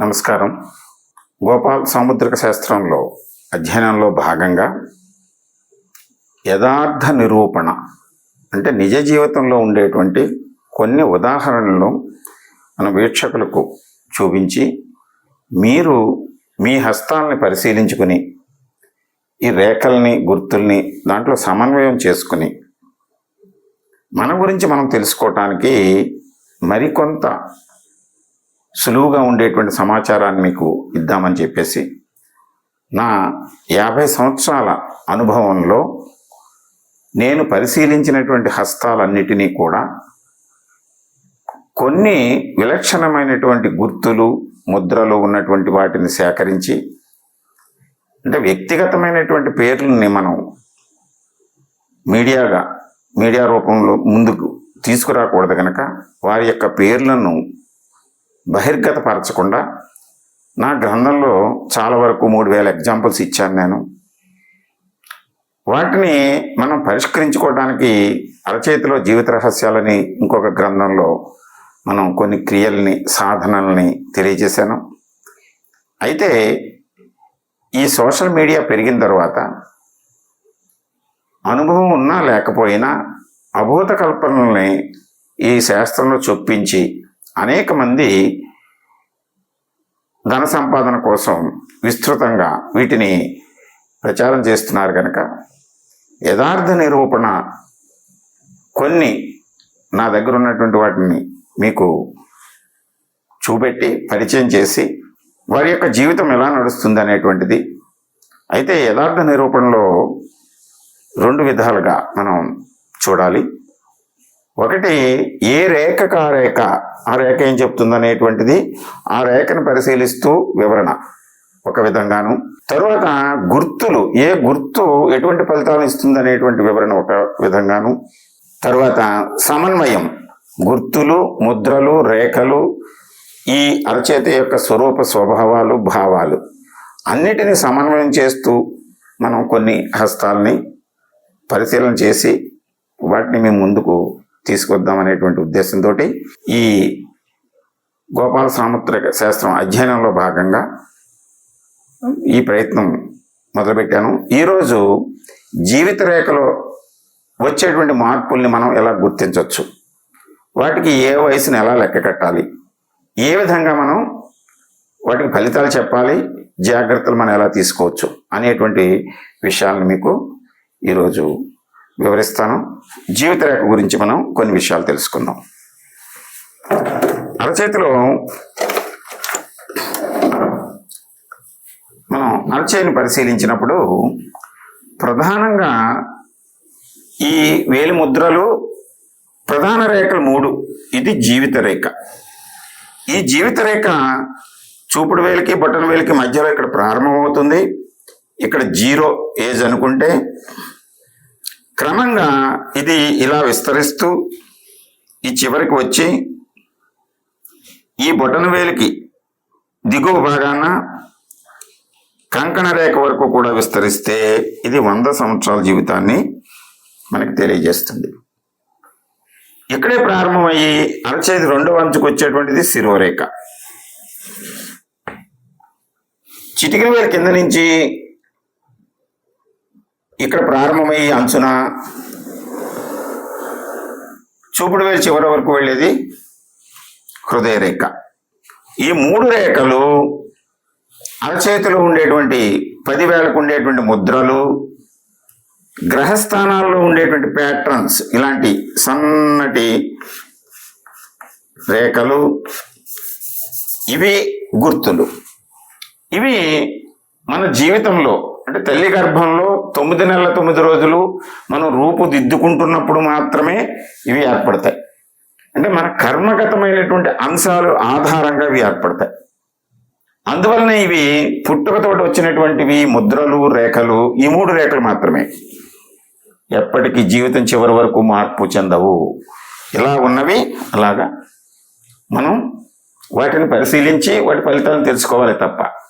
నమస్కారం. గోపాల్ సాముద్రిక శాస్త్రంలో అధ్యయనంలో భాగంగా యథార్థ నిరూపణ అంటే నిజ జీవితంలో ఉండేటువంటి కొన్ని ఉదాహరణలు మన వీక్షకులకు చూపించి మీరు మీ హస్తాలని పరిశీలించుకుని ఈ రేఖల్ని గుర్తుల్ని దాంట్లో సమన్వయం చేసుకుని మన గురించి మనం తెలుసుకోవటానికి మరికొంత సులువుగా ఉండేటువంటి సమాచారాన్ని మీకు ఇద్దామని చెప్పేసి నా యాభై సంవత్సరాల అనుభవంలో నేను పరిశీలించినటువంటి హస్తాలన్నిటినీ కూడా కొన్ని విలక్షణమైనటువంటి గుర్తులు ముద్రలు ఉన్నటువంటి వాటిని సేకరించి అంటే వ్యక్తిగతమైనటువంటి పేర్లని మనం మీడియాగా మీడియా రూపంలో ముందుకు తీసుకురాకూడదు కనుక వారి యొక్క పేర్లను బహిర్గతపరచకుండా నా గ్రంథంలో చాలా వరకు మూడు వేల ఎగ్జాంపుల్స్ ఇచ్చాను నేను. వాటిని మనం పరిష్కరించుకోవడానికి అరచేతిలో జీవిత రహస్యాలని ఇంకొక గ్రంథంలో మనం కొన్ని క్రియల్ని సాధనల్ని తెలియజేశాను. అయితే ఈ సోషల్ మీడియా పెరిగిన తర్వాత అనుభవం ఉన్నా లేకపోయినా అభూత కల్పనల్ని ఈ శాస్త్రంలో చొప్పించి అనేక మంది ధన సంపాదన కోసం విస్తృతంగా వీటిని ప్రచారం చేస్తున్నారు కనుక యథార్థ నిరూపణ కొన్ని నా దగ్గర ఉన్నటువంటి వాటిని మీకు చూపెట్టి పరిచయం చేసి వారి యొక్క జీవితం ఎలా నడుస్తుంది అనేటువంటిది. అయితే యథార్థ నిరూపణలో రెండు విధాలుగా మనం చూడాలి. ఒకటి ఏ రేఖకు ఆ రేఖ? ఆ రేఖ ఏం చెప్తుంది అనేటువంటిది ఆ రేఖను పరిశీలిస్తూ వివరణ ఒక విధంగాను. తరువాత గుర్తులు ఏ గుర్తు ఎటువంటి ఫలితాలు ఇస్తుంది అనేటువంటి వివరణ ఒక విధంగాను. తర్వాత సమన్వయం గుర్తులు ముద్రలు రేఖలు ఈ అరచేతి యొక్క స్వరూప స్వభావాలు భావాలు అన్నిటినీ సమన్వయం చేస్తూ మనం కొన్ని హస్తాలని పరిశీలన చేసి వాటిని మేము ముందుకు తీసుకొద్దాం అనేటువంటి ఉద్దేశంతో ఈ గోపాల సాముద్రిక శాస్త్రం అధ్యయనంలో భాగంగా ఈ ప్రయత్నం మొదలుపెట్టాను. ఈరోజు జీవిత రేఖలో వచ్చేటువంటి మార్పుల్ని మనం ఎలా గుర్తించవచ్చు వాటికి ఏ వయసుని ఎలా లెక్క కట్టాలి? ఏ విధంగా మనం వాటికి ఫలితాలు చెప్పాలి? జాగ్రత్తలు మనం ఎలా తీసుకోవచ్చు? అనేటువంటి విషయాలను మీకు ఈరోజు వివరిస్తాను. జీవిత రేఖ గురించి మనం కొన్ని విషయాలు తెలుసుకుందాం. అరచేతిలో మనం అరచేతిని పరిశీలించినప్పుడు ప్రధానంగా ఈ వేలి ముద్రలు ప్రధాన రేఖలు మూడు. ఇది జీవిత రేఖ. ఈ జీవిత రేఖ చూపుడు వేలికి బొట్టన వేలికి మధ్యలో ఇక్కడ ప్రారంభమవుతుంది. ఇక్కడ జీరో ఏజ్ అనుకుంటే క్రమంగా ఇది ఇలా విస్తరిస్తూ ఈ చివరికి వచ్చి ఈ బొటన వేలికి దిగువ భాగాన కంకణ రేఖ వరకు కూడా విస్తరిస్తే ఇది వంద సంవత్సరాల జీవితాన్ని మనకి తెలియజేస్తుంది. ఇక్కడే ప్రారంభమయ్యి అరచేతి రెండవ అంచుకు వచ్చేటువంటిది శిరోరేఖ. చిటికిన వేల కింద నుంచి ఇక్కడ ప్రారంభమయ్యే అంచున చూపుడు వేలు చివరి వరకు వెళ్ళేది హృదయ రేఖ ఈ మూడు రేఖలు అరచేతిలో ఉండేటువంటి పదివేలకు ఉండేటువంటి ముద్రలు గ్రహస్థానాల్లో ఉండేటువంటి ప్యాటర్న్స్ ఇలాంటి సన్నటి రేఖలు ఇవి గుర్తులు. ఇవి మన జీవితంలో అంటే తల్లి గర్భంలో తొమ్మిది నెలల తొమ్మిది రోజులు మనం రూపుదిద్దుకుంటున్నప్పుడు మాత్రమే ఇవి ఏర్పడతాయి. అంటే మన కర్మగతమైనటువంటి అంశాలు ఆధారంగా ఇవి ఏర్పడతాయి. అందువలన ఇవి పుట్టుకతోటి వచ్చినటువంటివి ముద్రలు రేఖలు ఈ మూడు రేఖలు మాత్రమే. ఎప్పటికీ జీవితం చివరి వరకు మార్పు చెందవు. ఇలా ఉన్నవి అలాగా మనం వాటిని పరిశీలించి వాటి ఫలితాలను తెలుసుకోవాలి తప్ప.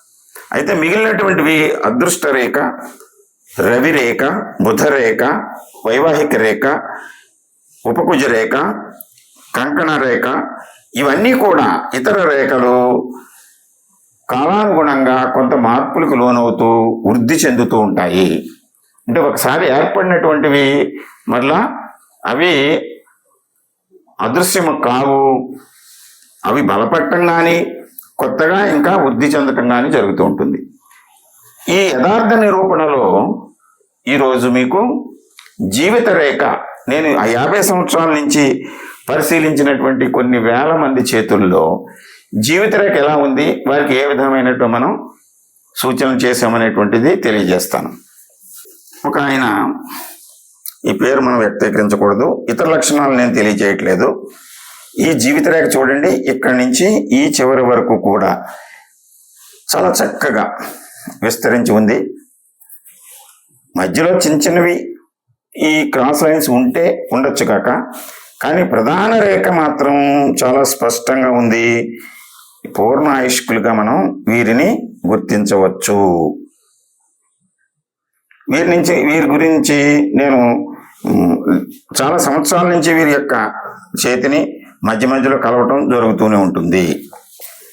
అయితే మిగిలినటువంటివి అదృష్ట రేఖ రవి రేఖ బుధ రేఖ వైవాహిక రేఖ ఉపకుజ రేఖ కంకణ రేఖ ఇవన్నీ కూడా ఇతర రేఖలు కాలానుగుణంగా కొంత మార్పులకు లోనవుతూ వృద్ధి చెందుతూ ఉంటాయి. అంటే ఒకసారి ఏర్పడినటువంటివి మరలా అవి అదృశ్యము కావు అవి బలపట్టం కానీ కొత్తగా ఇంకా వృద్ధి చెందటం కానీ జరుగుతూ ఉంటుంది. ఈ యథార్థ నిరూపణలో ఈరోజు మీకు జీవిత రేఖ నేను యాభై సంవత్సరాల నుంచి పరిశీలించినటువంటి కొన్ని వేల మంది చేతుల్లో జీవిత రేఖ ఎలా ఉంది వారికి ఏ విధమైనట్టు మనం సూచనలు చేసామనేటువంటిది తెలియజేస్తాను. ఒక ఆయన ఈ పేరు మనం వ్యక్తీకరించకూడదు ఇతర లక్షణాలు నేను తెలియజేయట్లేదు. ఈ జీవిత రేఖ చూడండి ఇక్కడి నుంచి ఈ చివరి వరకు కూడా చాలా చక్కగా విస్తరించి ఉంది. మధ్యలో చిన్న చిన్నవి ఈ క్రాస్ లైన్స్ ఉంటే ఉండొచ్చు కాక కానీ ప్రధాన రేఖ మాత్రం చాలా స్పష్టంగా ఉంది. పూర్ణ ఆయుష్కులుగా మనం వీరిని గుర్తించవచ్చు. వీరి నుంచి వీరి గురించి నేను చాలా సంవత్సరాల నుంచి వీరి యొక్క చేతిని మధ్య మధ్యలో కలవటం జరుగుతూనే ఉంటుంది.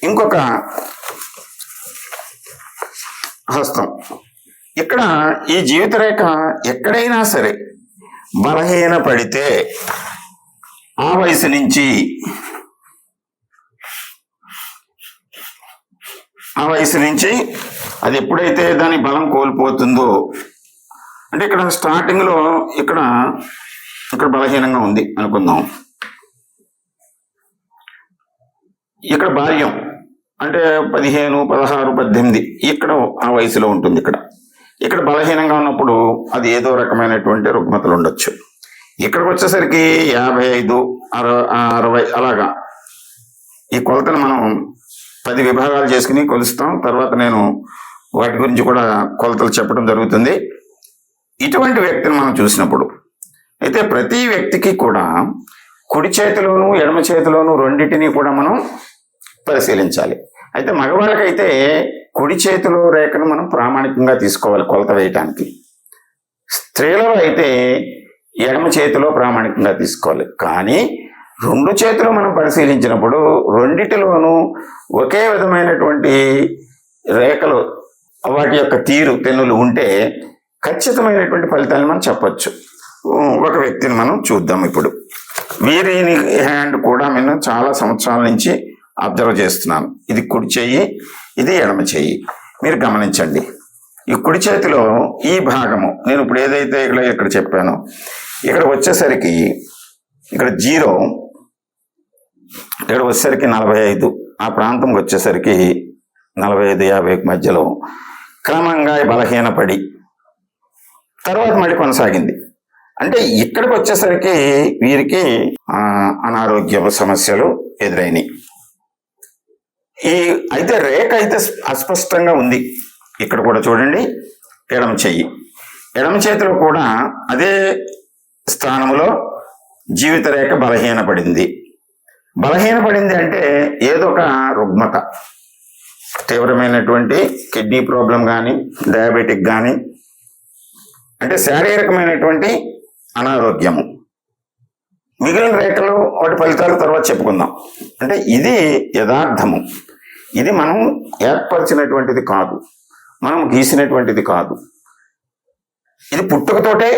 ఇంకొక హస్తం. ఇక్కడ ఈ జీవిత రేఖ ఎక్కడైనా సరే బలహీన పడితే ఆ వయసు నుంచి ఆ వయసు నుంచి అది ఎప్పుడైతే దాని బలం కోల్పోతుందో అంటే ఇక్కడ స్టార్టింగ్లో ఇక్కడ ఇక్కడ బలహీనంగా ఉంది అనుకుందాం. ఇక్కడ బాల్యం. అంటే పదిహేను పదహారు పద్దెనిమిది ఇక్కడ ఆ వయసులో ఉంటుంది ఇక్కడ. ఇక్కడ బలహీనంగా ఉన్నప్పుడు అది ఏదో రకమైనటువంటి రుగ్మతలు ఉండొచ్చు. ఇక్కడికి వచ్చేసరికి యాభై ఐదు అరవై అరవై అలాగా. ఈ కొలతను మనం పది విభాగాలు చేసుకుని కొలుస్తాం. తర్వాత నేను వాటి గురించి కూడా కొలతలు చెప్పడం జరుగుతుంది. ఇటువంటి వ్యక్తిని మనం చూసినప్పుడు అయితే ప్రతి వ్యక్తికి కూడా కుడి చేతిలోను ఎడమ చేతిలోను రెండింటిని కూడా మనం పరిశీలించాలి. అయితే మగవాళ్ళకైతే కుడి చేతిలో రేఖను మనం ప్రామాణికంగా తీసుకోవాలి కొలత వేయటానికి. స్త్రీలలో అయితే ఎడమ చేతిలో ప్రామాణికంగా తీసుకోవాలి. కానీ రెండు చేతులు మనం పరిశీలించినప్పుడు రెండిటిలోనూ ఒకే విధమైనటువంటి రేఖలు వాటి యొక్క తీరు తెన్నులు ఉంటే ఖచ్చితమైనటువంటి ఫలితాన్ని మనం చెప్పచ్చు. ఒక వ్యక్తిని మనం చూద్దాం ఇప్పుడు. వీరిని హ్యాండ్ కూడా నేను చాలా సంవత్సరాల నుంచి అబ్జర్వ్ చేస్తున్నాను. ఇది కుడి చెయ్యి ఇది ఎడమ చెయ్యి. మీరు గమనించండి. ఈ కుడి చేతిలో ఈ భాగము నేను ఇప్పుడు ఏదైతే ఇక్కడ ఇక్కడ చెప్పానో ఇక్కడ వచ్చేసరికి ఇక్కడ జీరో ఇక్కడ వచ్చేసరికి నలభై ఐదు ఆ ప్రాంతంకి వచ్చేసరికి నలభై ఐదు యాభై మధ్యలో క్రమంగా బలహీనపడి తర్వాత మళ్ళీ కొనసాగింది. అంటే ఇక్కడికి వచ్చేసరికి వీరికి అనారోగ్య సమస్యలు ఎదురైనాయి. ఈ అయితే రేఖ అయితే అస్పష్టంగా ఉంది. ఇక్కడ కూడా చూడండి ఎడమ చెయ్యి. ఎడమ చేతిలో కూడా అదే స్థానంలో జీవిత రేఖ బలహీనపడింది. బలహీనపడింది అంటే ఏదో ఒక రుగ్మత. తీవ్రమైనటువంటి కిడ్నీ ప్రాబ్లం కానీ డయాబెటిక్ కానీ అంటే శారీరకమైనటువంటి అనారోగ్యము. మిగిలిన రేఖలు వాటి ఫలితాలు తర్వాత చెప్పుకుందాం. అంటే ఇది యథార్థము. ఇది మనం ఏర్పరిచినటువంటిది కాదు. మనం గీసినటువంటిది కాదు. ఇది పుట్టుకతోటే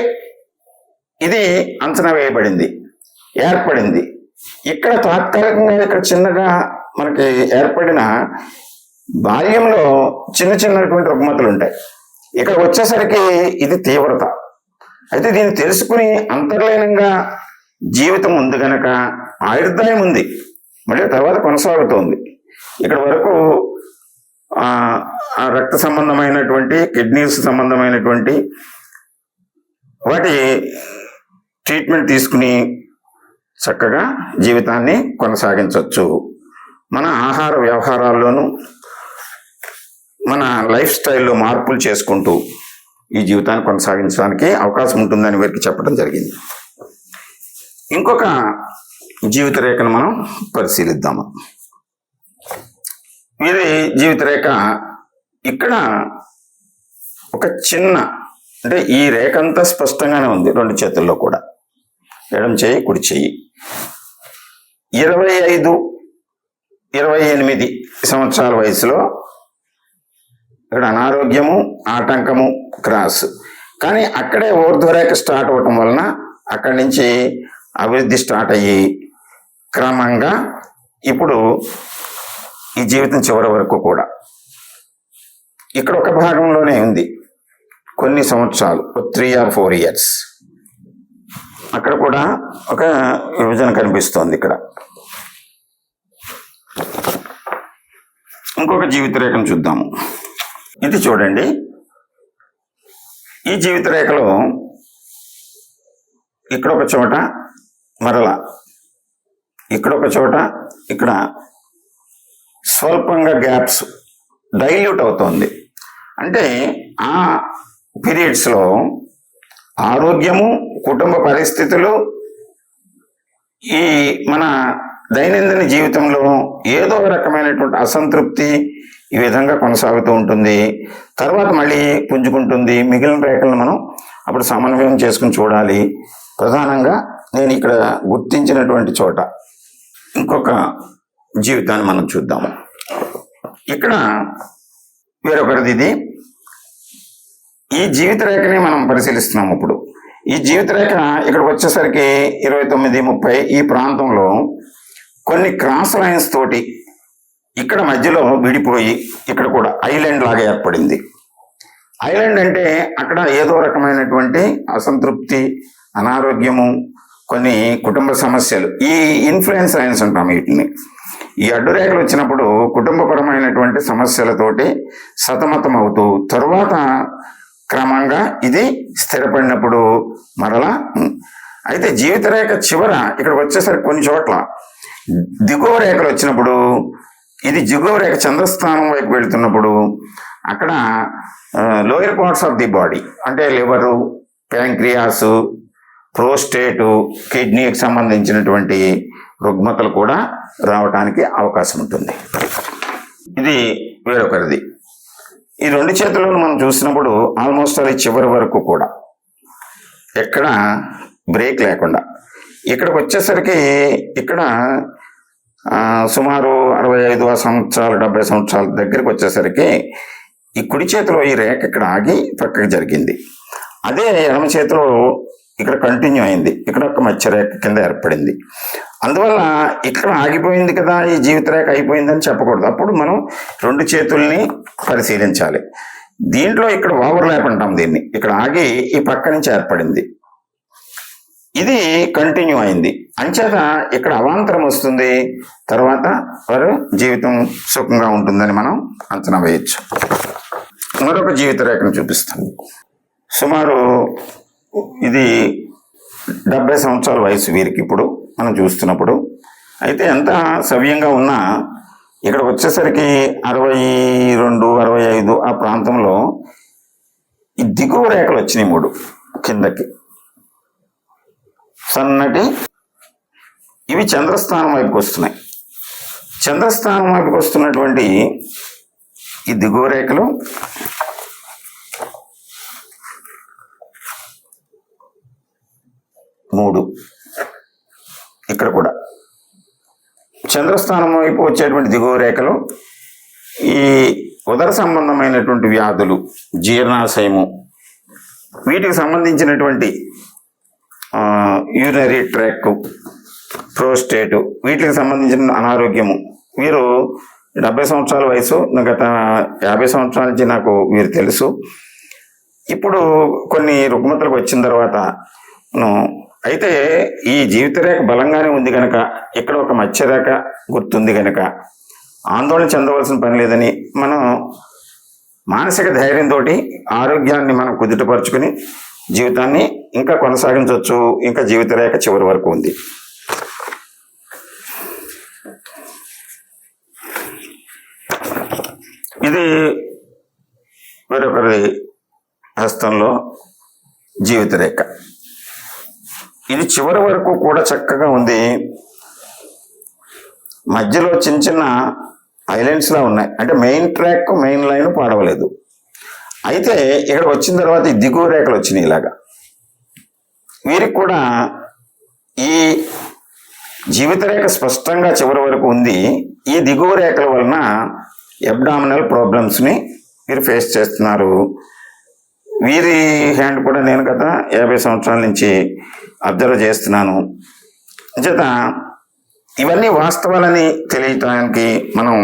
ఇది అంచనా వేయబడింది ఏర్పడింది. ఇక్కడ తాత్కాలికంగా ఇక్కడ చిన్నగా మనకి ఏర్పడిన బాల్యంలో చిన్న చిన్నటువంటి రుగ్మతలు ఉంటాయి. ఇక్కడ వచ్చేసరికి ఇది తీవ్రత. అయితే దీన్ని తెలుసుకుని అంతర్లీనంగా జీవితం ఉంది గనక ఆయుర్దాయం ఉంది. మళ్ళీ తర్వాత కొనసాగుతోంది. ఇక్కడ వరకు ఆ, రక్త సంబంధమైనటువంటి కిడ్నీస్ సంబంధమైనటువంటి వాటి ట్రీట్మెంట్ తీసుకుని చక్కగా జీవితాన్ని కొనసాగించవచ్చు మన ఆహార వ్యవహారాల్లోనూ మన లైఫ్ స్టైల్లో మార్పులు చేసుకుంటూ ఈ జీవితాన్ని కొనసాగించడానికి అవకాశం ఉంటుందని వీరికి చెప్పడం జరిగింది. ఇంకొక జీవిత రేఖను మనం పరిశీలిద్దాము. ఇది జీవిత రేఖ ఇక్కడ ఒక చిన్న అంటే ఈ రేఖ అంతా స్పష్టంగానే ఉంది రెండు చేతుల్లో కూడా. ఎడం చేయి కుడి చేయి. ఇరవై ఐదు ఇరవై ఎనిమిది సంవత్సరాల వయసులో ఇక్కడ అనారోగ్యము ఆటంకము క్రాస్. కానీ అక్కడే ఊర్ధ్వరేఖ స్టార్ట్ అవ్వటం వలన అక్కడి నుంచి అభివృద్ధి స్టార్ట్ అయ్యి క్రమంగా ఇప్పుడు ఈ జీవితం చివరి వరకు కూడా. ఇక్కడ ఒక భాగంలోనే ఉంది. కొన్ని సంవత్సరాలు త్రీ ఆర్ ఫోర్ ఇయర్స్ అక్కడ కూడా ఒక విభజన కనిపిస్తోంది ఇక్కడ. ఇంకొక జీవిత రేఖను చూద్దాము. ఇది చూడండి. ఈ జీవిత రేఖలో ఇక్కడ ఒక చోట మరల ఇక్కడ ఒక చోట ఇక్కడ స్వల్పంగా గ్యాప్స్ డైల్యూట్ అవుతోంది. అంటే ఆ పీరియడ్స్లో ఆరోగ్యము కుటుంబ పరిస్థితులు ఈ మన దైనందిన జీవితంలో ఏదో ఒక రకమైనటువంటి అసంతృప్తి ఈ విధంగా కొనసాగుతూ ఉంటుంది. తర్వాత మళ్ళీ పుంజుకుంటుంది. మిగిలిన రేఖలను మనం అప్పుడు సమన్వయం చేసుకుని చూడాలి. ప్రధానంగా నేను ఇక్కడ గుర్తించినటువంటి చోట ఇంకొక జీవితాన్ని మనం చూద్దాము. ఇక్కడ వేరొకరిది ఇది. ఈ జీవిత రేఖని మనం పరిశీలిస్తున్నాం ఇప్పుడు. ఈ జీవిత రేఖ ఇక్కడికి వచ్చేసరికి ఇరవై తొమ్మిది ముప్పై ఈ ప్రాంతంలో కొన్ని క్రాస్ లైన్స్ తోటి ఇక్కడ మధ్యలో విడిపోయి ఇక్కడ కూడా ఐలాండ్ లాగా ఏర్పడింది. ఐలాండ్ అంటే అక్కడ ఏదో రకమైనటువంటి అసంతృప్తి అనారోగ్యము కొన్ని కుటుంబ సమస్యలు. ఈ ఇన్ఫ్లుయెన్స్ లైన్స్ అంటాం వీటిని. ఈ అడ్డురేఖలు వచ్చినప్పుడు కుటుంబపరమైనటువంటి సమస్యలతోటి సతమతం అవుతూ తరువాత క్రమంగా ఇది స్థిరపడినప్పుడు మరలా అయితే జీవిత రేఖ చివర ఇక్కడ వచ్చేసరికి కొన్ని చోట్ల దిగువ రేఖలు వచ్చినప్పుడు ఇది దిగువ రేఖ చంద్రస్థానం వైపు వెళుతున్నప్పుడు అక్కడ lower parts of the body అంటే లివరు ప్యాంక్రియాసు ప్రోస్టేటు కిడ్నీకి సంబంధించినటువంటి రుగ్మతలు కూడా రావడానికి అవకాశం ఉంటుంది. ఇది వేరొకరిది. ఈ రెండు చేతులను మనం చూసినప్పుడు ఆల్మోస్ట్ అది చివరి వరకు కూడా. ఎక్కడ బ్రేక్ లేకుండా. ఇక్కడికి వచ్చేసరికి ఇక్కడ సుమారు అరవై ఐదు సంవత్సరాలు డెబ్బై సంవత్సరాల దగ్గరికి వచ్చేసరికి ఈ కుడి చేతిలో ఈ రేఖ ఇక్కడ ఆగి పక్కకి జరిగింది. అదే ఎడమ చేతిలో ఇక్కడ కంటిన్యూ అయింది. ఇక్కడ ఒక మత్స్యరేఖ రేఖ కింద ఏర్పడింది. అందువల్ల ఇక్కడ ఆగిపోయింది కదా ఈ జీవిత రేఖ అయిపోయిందని చెప్పకూడదు. అప్పుడు మనం రెండు చేతుల్ని పరిశీలించాలి. దీంట్లో ఇక్కడ ఓవర్లాప్ అంటాం దీన్ని. ఇక్కడ ఆగి ఈ పక్క నుంచి ఏర్పడింది. ఇది కంటిన్యూ అయింది. అంచేత ఇక్కడ అవాంతరం వస్తుంది. తర్వాత వారు జీవితం సుఖంగా ఉంటుందని మనం అంచనా వేయచ్చు. మరొక జీవిత రేఖను చూపిస్తాం సుమారు ఇది డెబ్బై సంవత్సరాల వయసు వీరికి ఇప్పుడు మనం చూస్తున్నప్పుడు. అయితే ఎంత సవ్యంగా ఉన్నా ఇక్కడ వచ్చేసరికి అరవై రెండు అరవై ఐదు ఆ ప్రాంతంలో ఈ దిగువ రేఖలు వచ్చినాయి మూడు కిందకి. సన్నటి ఇవి చంద్రస్థానం వైపుకి వస్తున్నాయి. చంద్రస్థానం వైపుకి వస్తున్నటువంటి ఈ దిగువ రేఖలు మూడు. ఇక్కడ కూడా. చంద్రస్థానం వైపు వచ్చేటువంటి దిగువ రేఖలు ఈ ఉదర సంబంధమైనటువంటి వ్యాధులు జీర్ణాశయము వీటికి సంబంధించినటువంటి యూరినరీ ట్రాక్ ప్రోస్టేటు వీటికి సంబంధించిన అనారోగ్యము. మీరు డెబ్బై సంవత్సరాల వయసు గత యాభై సంవత్సరాల నుంచి నాకు మీరు తెలుసు. ఇప్పుడు కొన్ని రుగ్మతలకు వచ్చిన తర్వాత అయితే ఈ జీవిత రేఖ బలంగానే ఉంది కనుక ఇక్కడ ఒక మత్స్యరేఖ గుర్తుంది కనుక ఆందోళన చెందవలసిన పని లేదని మనం మానసిక ధైర్యంతో ఆరోగ్యాన్ని మనం కుదుటపరుచుకుని జీవితాన్ని ఇంకా కొనసాగించవచ్చు. ఇంకా జీవిత రేఖ చివరి వరకు ఉంది. ఇది వేరొకరి హస్తంలో జీవిత రేఖ ఇది చివరి వరకు కూడా చక్కగా ఉంది. మధ్యలో చిన్న చిన్న ఐలాండ్స్లా ఉన్నాయి. అంటే మెయిన్ ట్రాక్ మెయిన్ లైన్ పాడవలేదు. అయితే ఇక్కడ వచ్చిన తర్వాత ఈ దిగువ రేఖలు వచ్చినాయి ఇలాగా. వీరికి కూడా ఈ జీవిత రేఖ స్పష్టంగా చివరి వరకు ఉంది. ఈ దిగువ రేఖల వలన ఎబ్డామినల్ ప్రాబ్లమ్స్ని వీరు ఫేస్ చేస్తున్నారు. వీరి హ్యాండ్ కూడా నేను గత యాభై సంవత్సరాల నుంచి అబ్జర్వ్ చేస్తున్నాను. చేత ఇవన్నీ వాస్తవాలని తెలియటానికి మనం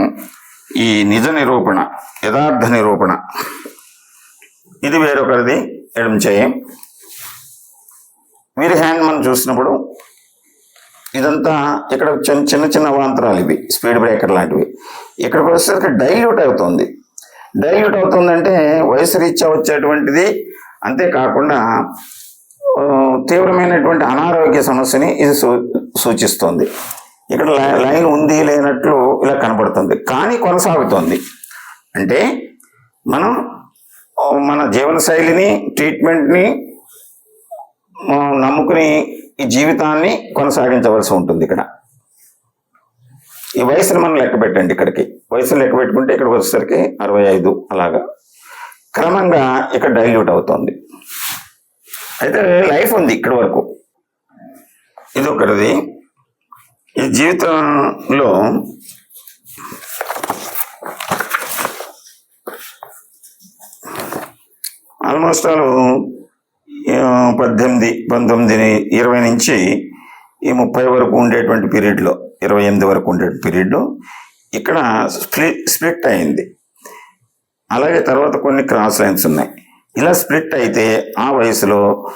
ఈ నిజ నిరూపణ యథార్థ నిరూపణ ఇది వేరొకరిది ఎడం చేయి. వీరి హ్యాండ్ మనం చూసినప్పుడు ఇదంతా ఇక్కడ చిన్న చిన్న చిన్న అవాంతరాలు ఇవి స్పీడ్ బ్రేకర్ లాంటివి. ఇక్కడికి వచ్చేసరికి డైల్యూట్ అవుతుంది. డైల్యూట్ అవుతుందంటే వయసు రీత్యా వచ్చేటువంటిది అంతేకాకుండా తీవ్రమైనటువంటి అనారోగ్య సమస్యని ఇది సూ సూచిస్తుంది. ఇక్కడ లైన్ ఉంది లేనట్లు ఇలా కనబడుతుంది. కానీ కొనసాగుతోంది. అంటే మనం మన జీవన శైలిని ట్రీట్మెంట్ని నమ్ముకుని ఈ జీవితాన్ని కొనసాగించవలసి ఉంటుంది ఇక్కడ. ఈ వయసుని మనం లెక్క పెట్టండి ఇక్కడికి. వయసును లెక్క పెట్టుకుంటే ఇక్కడికి వచ్చేసరికి అరవై ఐదు అలాగా. క్రమంగా ఇక్కడ డైల్యూట్ అవుతుంది. అయితే లైఫ్ ఉంది ఇక్కడి వరకు. ఇది ఒకటిది ఈ జీవితంలో ఆల్మోస్ట్ ఆల్ పద్దెనిమిది పంతొమ్మిది ఇరవై నుంచి ఈ ముప్పై వరకు ఉండేటువంటి పీరియడ్లో ఇరవై ఎనిమిది వరకు ఉండే పీరియడ్లో ఇక్కడ స్ప్లిట్ స్ప్లిట్ అయింది. అలాగే తర్వాత కొన్ని క్రాస్ లైన్స్ ఉన్నాయి. ఇలా స్ప్లిట్ అయితే ఆ వయసులో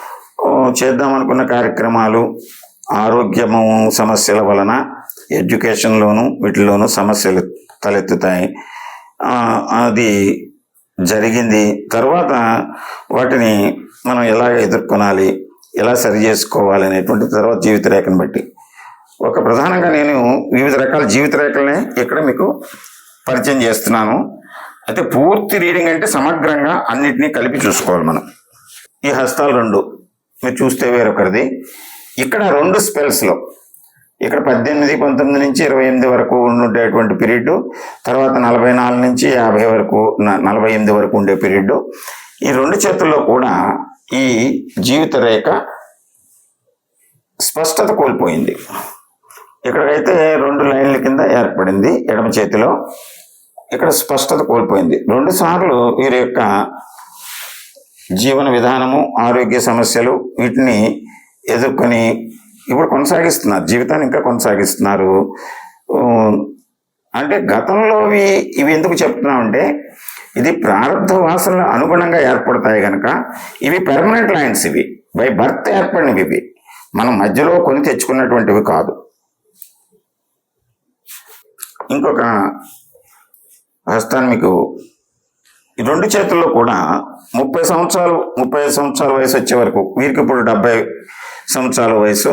చేద్దాం అనుకున్న కార్యక్రమాలు ఆరోగ్యము సమస్యల వలన ఎడ్యుకేషన్లోను వీటిలోనూ సమస్యలు తలెత్తుతాయి. అది జరిగింది. తర్వాత వాటిని మనం ఎలా ఎదుర్కొనాలి ఎలా సరి చేసుకోవాలి అనేటువంటి తర్వాత జీవిత రేఖను బట్టి. ఒక ప్రధానంగా నేను వివిధ రకాల జీవిత రేఖలనే ఇక్కడ మీకు పరిచయం చేస్తున్నాను. అయితే పూర్తి రీడింగ్ అంటే సమగ్రంగా అన్నిటినీ కలిపి చూసుకోవాలి మనం. ఈ హస్తాలు రెండు మీరు చూస్తే వేరొకరిది. ఇక్కడ రెండు స్పెల్స్లో ఇక్కడ పద్దెనిమిది పంతొమ్మిది నుంచి ఇరవై ఎనిమిది వరకు ఉండేటువంటి పీరియడ్ తర్వాత నలభై నాలుగు నుంచి యాభై వరకు నలభై ఎనిమిది వరకు ఉండే పీరియడ్ ఈ రెండు చేతుల్లో కూడా ఈ జీవిత రేఖ స్పష్టత కోల్పోయింది. ఇక్కడైతే రెండు లైన్ల కింద ఏర్పడింది ఎడమ చేతిలో. ఇక్కడ స్పష్టత కోల్పోయింది. రెండు సార్లు వీరి యొక్క జీవన విధానము ఆరోగ్య సమస్యలు వీటిని ఎదుర్కొని ఇప్పుడు కొనసాగిస్తున్నారు. జీవితాన్ని ఇంకా కొనసాగిస్తున్నారు. అంటే గతంలో ఇవి- ఇవి ఎందుకు చెప్తున్నామంటే ఇది ప్రారంభ వాసనల అనుగుణంగా ఏర్పడతాయి కనుక ఇవి పెర్మనెంట్ లైన్స్ ఇవి. బై బర్త్ ఏర్పడినవి ఇవి. మనం మధ్యలో కొని తెచ్చుకున్నటువంటివి కాదు. ఇంకొక హస్తాన్ని మీకు ఈ రెండు చేతుల్లో కూడా ముప్పై సంవత్సరాలు ముప్పై ఐదు సంవత్సరాల వయసు వచ్చే వరకు వీరికి ఇప్పుడు డెబ్బై సంవత్సరాల వయసు.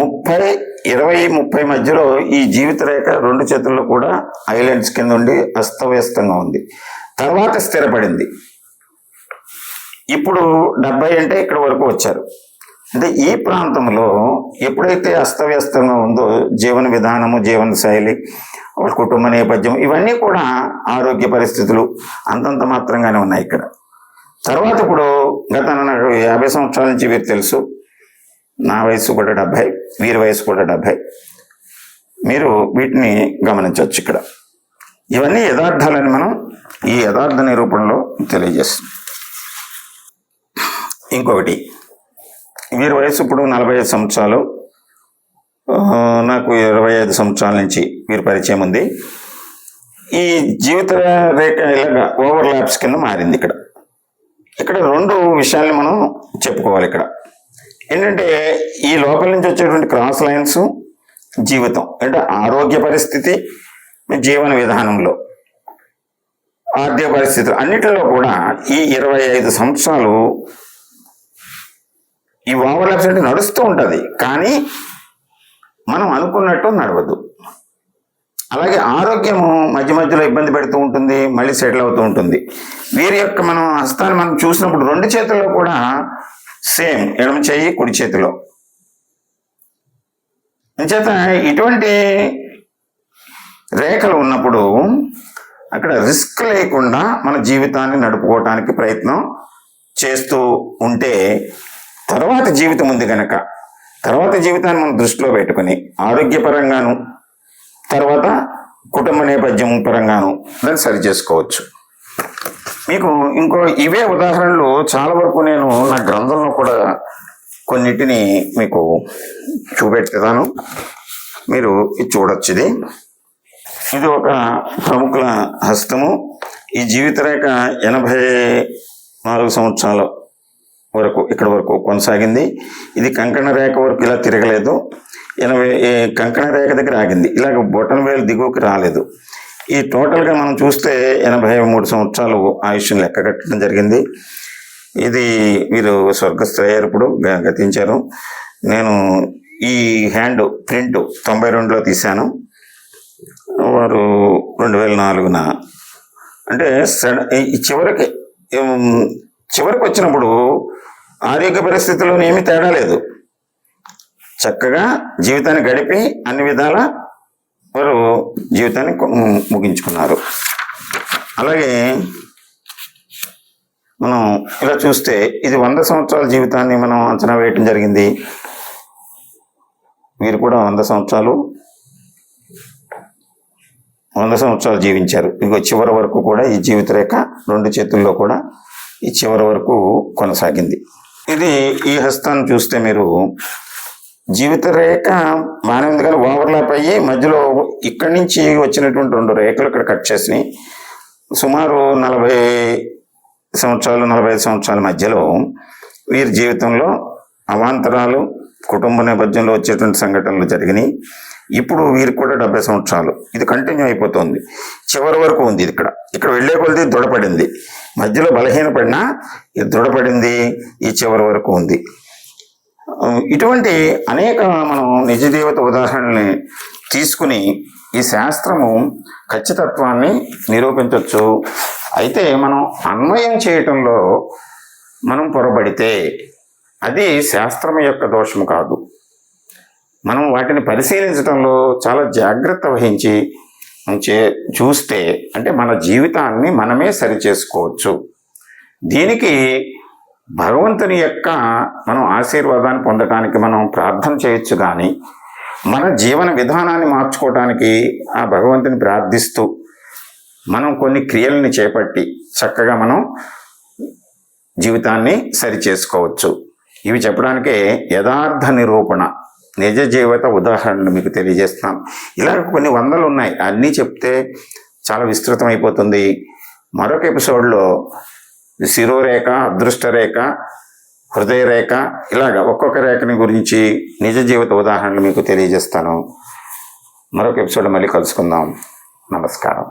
ముప్పై ఇరవై ముప్పై మధ్యలో ఈ జీవిత రేఖ రెండు చేతుల్లో కూడా ఐలాండ్స్ కింద ఉండి అస్తవ్యస్తంగా ఉంది. తర్వాత స్థిరపడింది. ఇప్పుడు డెబ్బై అంటే ఇక్కడ వరకు వచ్చారు. అంటే ఈ ప్రాంతంలో ఎప్పుడైతే అస్తవ్యస్తంగా ఉందో జీవన విధానము జీవన శైలి వాళ్ళ కుటుంబ నేపథ్యం ఇవన్నీ కూడా ఆరోగ్య పరిస్థితులు అంతంత మాత్రంగానే ఉన్నాయి ఇక్కడ. తర్వాత ఇప్పుడు గత నాకు యాభై సంవత్సరాల నుంచి వీరు తెలుసు. నా వయసు కూడా డెబ్భై వీరి వయసు కూడా డెబ్భై. మీరు వీటిని గమనించవచ్చు ఇక్కడ. ఇవన్నీ యథార్థాలని మనం ఈ యథార్థ నిరూపణలో తెలియజేస్తాం ఇంకొకటి వీరి వయసు ఇప్పుడు నలభై ఐదు సంవత్సరాలు. నాకు ఇరవై ఐదు సంవత్సరాల నుంచి వీరి పరిచయం ఉంది. ఈ జీవిత రేఖ ఇలాగా ఓవర్ ల్యాప్స్ కింద మారింది ఇక్కడ. ఇక్కడ రెండు విషయాల్ని మనం చెప్పుకోవాలి ఇక్కడ. ఏంటంటే ఈ లోపల నుంచి వచ్చేటువంటి క్రాస్ లైన్స్ జీవితం అంటే ఆరోగ్య పరిస్థితి జీవన విధానంలో ఆర్థిక పరిస్థితులు అన్నిటిలో కూడా ఈ ఇరవై ఐదు సంవత్సరాలు ఈ ఓవర్లాప్స్ అంటే నడుస్తూ ఉంటుంది. కానీ మనం అనుకున్నట్టు నడవదు. అలాగే ఆరోగ్యము మధ్య మధ్యలో ఇబ్బంది పెడుతూ ఉంటుంది మళ్ళీ సెటిల్ అవుతూ ఉంటుంది. వీరి యొక్క మనం హస్తాన్ని మనం చూసినప్పుడు రెండు చేతుల్లో కూడా సేమ్ ఎడమ చేయి కుడి చేతిలో. అంచేత ఇటువంటి రేఖలు ఉన్నప్పుడు అక్కడ రిస్క్ లేకుండా మన జీవితాన్ని నడుపుకోవటానికి ప్రయత్నం చేస్తూ ఉంటే తర్వాత జీవితం ఉంది కనుక తర్వాత జీవితాన్ని మనం దృష్టిలో పెట్టుకుని ఆరోగ్యపరంగాను తర్వాత కుటుంబ నేపథ్యం పరంగాను దాన్ని సరి చేసుకోవచ్చు. మీకు ఇంకో ఇవే ఉదాహరణలు చాలా వరకు నేను నా గ్రంథంలో కూడా కొన్నిటిని మీకు చూపెడతాను. మీరు ఇది చూడొచ్చు ఇది. ఇది ఒక ప్రముఖుల హస్తము. ఈ జీవిత రేఖ ఎనభై నాలుగు సంవత్సరాలు వరకు ఇక్కడ వరకు కొనసాగింది. ఇది కంకణ రేఖ వరకు ఇలా తిరగలేదు. ఎనభై కంకణ రేఖ దగ్గర ఆగింది. ఇలాగ బొటన్ వేలు దిగువకి రాలేదు. ఈ టోటల్గా మనం చూస్తే ఎనభై మూడు సంవత్సరాలు ఆయుష్ని లెక్క కట్టడం జరిగింది. ఇది వీరు స్వర్గస్థయ్యారు ఇప్పుడు గ- గతించారు. నేను ఈ హ్యాండ్ ప్రింట్ తొంభై రెండులో తీశాను. వారు రెండు వేల నాలుగున. అంటే సడ- ఈ చివరికి చివరికి వచ్చినప్పుడు ఆరోగ్య పరిస్థితుల్లోనే ఏమీ తేడా లేదు. చక్కగా జీవితాన్ని గడిపి అన్ని విధాల వారు జీవితాన్ని ముగించుకున్నారు. అలాగే మనం ఇలా చూస్తే ఇది వంద సంవత్సరాల జీవితాన్ని మనం అంచనా వేయటం జరిగింది. వీరు కూడా వంద సంవత్సరాలు వంద సంవత్సరాలు జీవించారు. ఇగో చివరి వరకు కూడా ఈ జీవిత రేఖ రెండు చేతుల్లో కూడా ఈ చివరి వరకు కొనసాగింది. ఇది ఈ హస్తాన్ని చూస్తే మీరు జీవిత రేఖ మానవుడి కానీ ఓవర్లాప్ అయ్యి మధ్యలో ఇక్కడి నుంచి వచ్చినటువంటి రెండు రేఖలు ఇక్కడ కట్ చేసినాయి సుమారు నలభై సంవత్సరాలు నలభై ఐదు సంవత్సరాల మధ్యలో వీరి జీవితంలో అవాంతరాలు కుటుంబ నేపథ్యంలో వచ్చేటువంటి సంఘటనలు జరిగినాయి. ఇప్పుడు వీరికి కూడా డెబ్బై సంవత్సరాలు. ఇది కంటిన్యూ అయిపోతుంది. చివరి వరకు ఉంది ఇది ఇక్కడ. ఇక్కడ వెళ్ళే కొలది దృఢపడింది. మధ్యలో బలహీనపడినా దృఢపడింది ఈ చివరి వరకు ఉంది. ఇటువంటి అనేక మనం నిజ జీవిత ఉదాహరణని తీసుకుని ఈ శాస్త్రము ఖచ్చితత్వాన్ని నిరూపించవచ్చు అయితే మనం అన్వయం చేయటంలో మనం పొరబడితే అది శాస్త్రం యొక్క దోషము కాదు. మనం వాటిని పరిశీలించడంలో చాలా జాగ్రత్త వహించి చే చూస్తే అంటే మన జీవితాన్ని మనమే సరి చేసుకోవచ్చు దీనికి భగవంతుని యొక్క మనం ఆశీర్వాదాన్ని పొందటానికి మనం ప్రార్థన చేయొచ్చు కానీ మన జీవన విధానాన్ని మార్చుకోవటానికి ఆ భగవంతుని ప్రార్థిస్తూ మనం కొన్ని క్రియల్ని చేపట్టి చక్కగా మనం జీవితాన్ని సరి చేసుకోవచ్చు ఇవి చెప్పడానికే యథార్థ నిరూపణ. నిజ జీవిత ఉదాహరణలు మీకు తెలియజేస్తున్నాం. ఇలాగ కొన్ని వందలు ఉన్నాయి అన్నీ చెప్తే చాలా విస్తృతం అయిపోతుంది మరొక ఎపిసోడ్లో శిరోరేఖ అదృష్ట రేఖ హృదయ రేఖ ఇలాగ ఒక్కొక్క రేఖని గురించి నిజ జీవిత ఉదాహరణలు మీకు తెలియజేస్తాను. మరొక ఎపిసోడ్ మళ్ళీ కలుసుకుందాం. నమస్కారం.